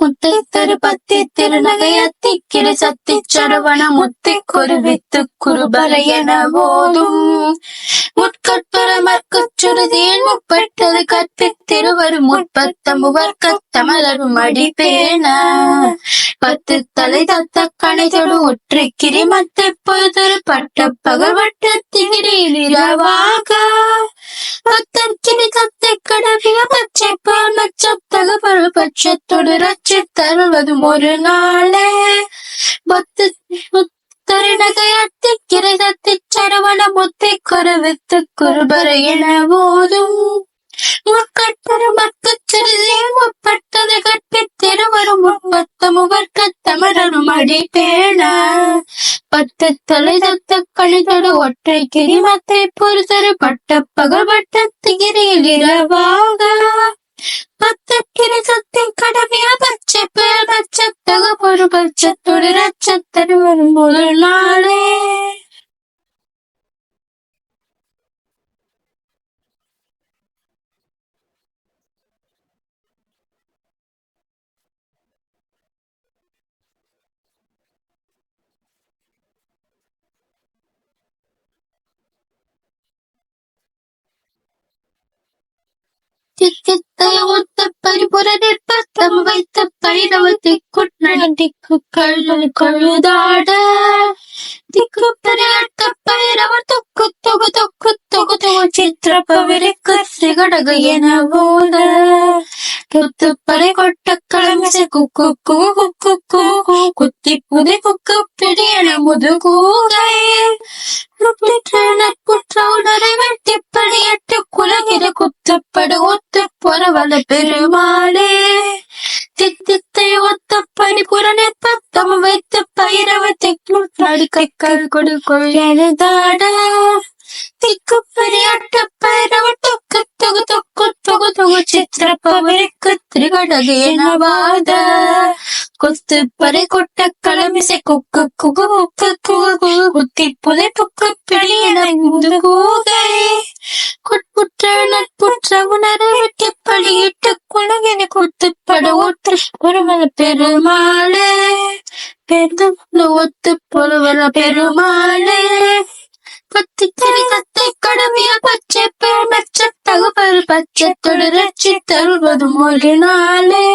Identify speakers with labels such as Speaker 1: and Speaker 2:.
Speaker 1: முத்தரு பத்தி திருநகையத்திக்கிற சத்தி சரவண முத்தி குருவித்து குருபர என போதும். முற்கற்பரமற்கு சுருதியில் முப்பட்டது கற்பித்திருவரும் முற்பத்தமுவர் கத்தமலரும் அடிப்பேன பத்து தலை தத்த கணைதொடு ஒற்றை கிரிமத்தை பொழுதொரு பட்ட பகல் திகிரியில் இரவாக. பத்தன் கிரி தத்தை கடவிய பச்சை பால் மச்சம் தகவல் ரச்சி தருவதும் ஒரு நாளே. பத்து முத்தரிநகையாட்டி கிரைதத்தி சரவண முத்தை குறவித்து குருபர என போதும் முற்கட்டரு மக்கச் சிறிதே முற்பட்டது கற்பித்திருவரும் முற்பத்த முவர்க்கத் தமிழரும் அடிப்பேன. பத்து தலை தத்த கழிதொடு ஒற்றை கிரிமத்தை பொறுத்தரு பட்ட பகல்பட்ட திகிரியில் இரவாக. பத்து கிரி கடமையா பச்சை பேர் பச்சத்தக பொறு பட்சத்தோடு ரச்சத்தரு வரும் முதல் நாளே. தித்தித்தை ஒத்த பரிபுர நிற்பத்தம் வைத்த பைரவத்தை குட்நடிக்கு கள்ளு கழுதாட திக்கு பெரியாட்ட பைரவர் தொக்கு தொகு தொக்கு தொகு தொகு சித்திர பவிரிக்கு சிகடக என போத குத்து பறை கொட்ட கிளம்பிசை குக்கு குக்கு குத்தி புதை குக்கு பிடியன முதுகூகை நட்புற்ற உடரை வெட்டி குலகிற குத்தப்படு ஒத்து பொறவல பெருமாளே. தித்தித்தை ஒத்த பணி புறனை பத்தம் வைத்து பயிரவத்தை நடுக்கை கல் கொடு சித்திர பவருக்கு எனவாத கொத்து பறை கொட்ட களமிசை கொக்கு குகு குக்கு குகு. குகு குத்தி புதை புக்கு பிடியன முது கூகை. குட்புற்ற நட்புற்ற உணர வெட்டி படியிட்டு கொத்து பட ஒற்று ஒருவன பெருமாளே. பெருந்து ஒத்து பொருவன பெருமாளே. பத்தி பச்சை தொடர்ச்சி தருவதும் ஒரு நாளே